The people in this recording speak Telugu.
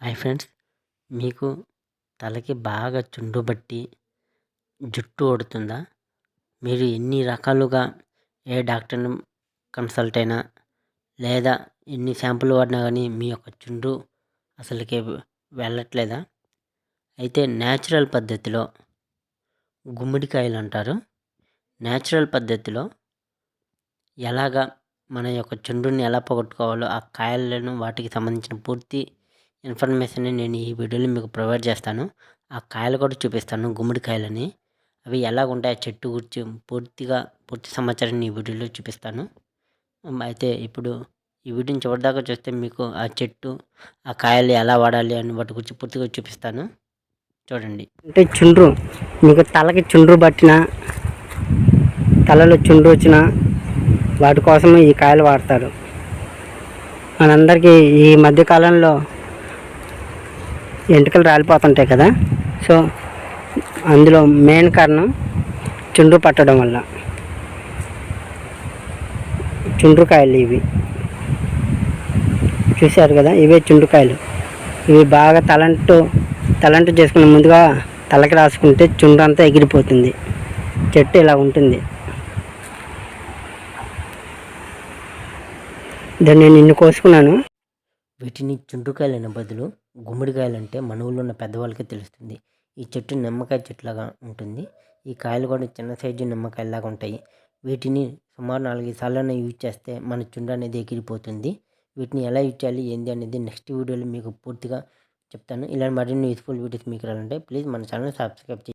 Hi friends. మీకు తలకి బాగా చుండు బట్టి జుట్టు ఓడుతుందా మీరు ఎన్ని రకాలుగా ఏ డాక్టర్ని కన్సల్ట్ అయినా లేదా ఎన్ని షాంపులు వాడినా కానీ మీ యొక్క చుండు అసలుకి వెళ్ళట్లేదా? అయితే న్యాచురల్ పద్ధతిలో గుమ్మడికాయలు అంటారు. న్యాచురల్ పద్ధతిలో ఎలాగా మన యొక్క చుండ్రుని ఎలా పోగొట్టుకోవాలో ఆ కాయలను వాటికి సంబంధించిన పూర్తి ఇన్ఫర్మేషన్ని నేను ఈ వీడియోలో మీకు ప్రొవైడ్ చేస్తాను. ఆ కాయలు కూడా చూపిస్తాను గుమ్మడికాయలని అవి ఎలా ఉంటాయి ఆ చెట్టు గురించి పూర్తిగా పూర్తి సమాచారాన్ని ఈ వీడియోలో చూపిస్తాను. అయితే ఇప్పుడు ఈ వీడియోని చివరిదాకా చూస్తే మీకు ఆ చెట్టు ఆ కాయలు ఎలా వాడాలి అని వాటి గురించి పూర్తిగా చూపిస్తాను. చూడండి. అంటే చుండ్రు మీకు తలకి చుండ్రు పట్టిన తలలో చుండ్రు వచ్చిన వాటి కోసం ఈ కాయలు వాడతారు. మనందరికీ ఈ మధ్యకాలంలో ఎంటుకలు రాలిపోతుంటాయి కదా. సో అందులో మెయిన్ కారణం చుండ్రు పట్టడం వల్ల. చుండ్రుకాయలు ఇవి. చూశారు కదా ఇవే చుండ్రుకాయలు. ఇవి బాగా తలంటు తలంటు చేసుకునే ముందుగా తలకి రాసుకుంటే చుండ్రు అంతా ఎగిరిపోతుంది. చెట్టు ఇలా ఉంటుంది. దాన్ని నేను నిన్ను కోసుకున్నాను. వీటిని చుండ్రుకాయలైన బదులు గుమ్మడికాయలు అంటే మన ఊళ్ళో ఉన్న పెద్దవాళ్ళకి తెలుస్తుంది. ఈ చెట్టు నిమ్మకాయ చెట్టులాగా ఉంటుంది. ఈ కాయలు కూడా చిన్న సైజు నిమ్మకాయలాగా ఉంటాయి. వీటిని సుమారు నాలుగైదు సార్లు యూజ్ చేస్తే మన చుండ్రు అనేది ఎగిరిపోతుంది. వీటిని ఎలా యూజ్ చేయాలి ఏంది అనేది నెక్స్ట్ వీడియోలో మీకు పూర్తిగా చెప్తాను. ఇలాంటి మరిన్ని యూస్ఫుల్ వీడియోస్ మీకు రావాలంటే ప్లీజ్ మన ఛానల్ సబ్స్క్రైబ్ చేయండి.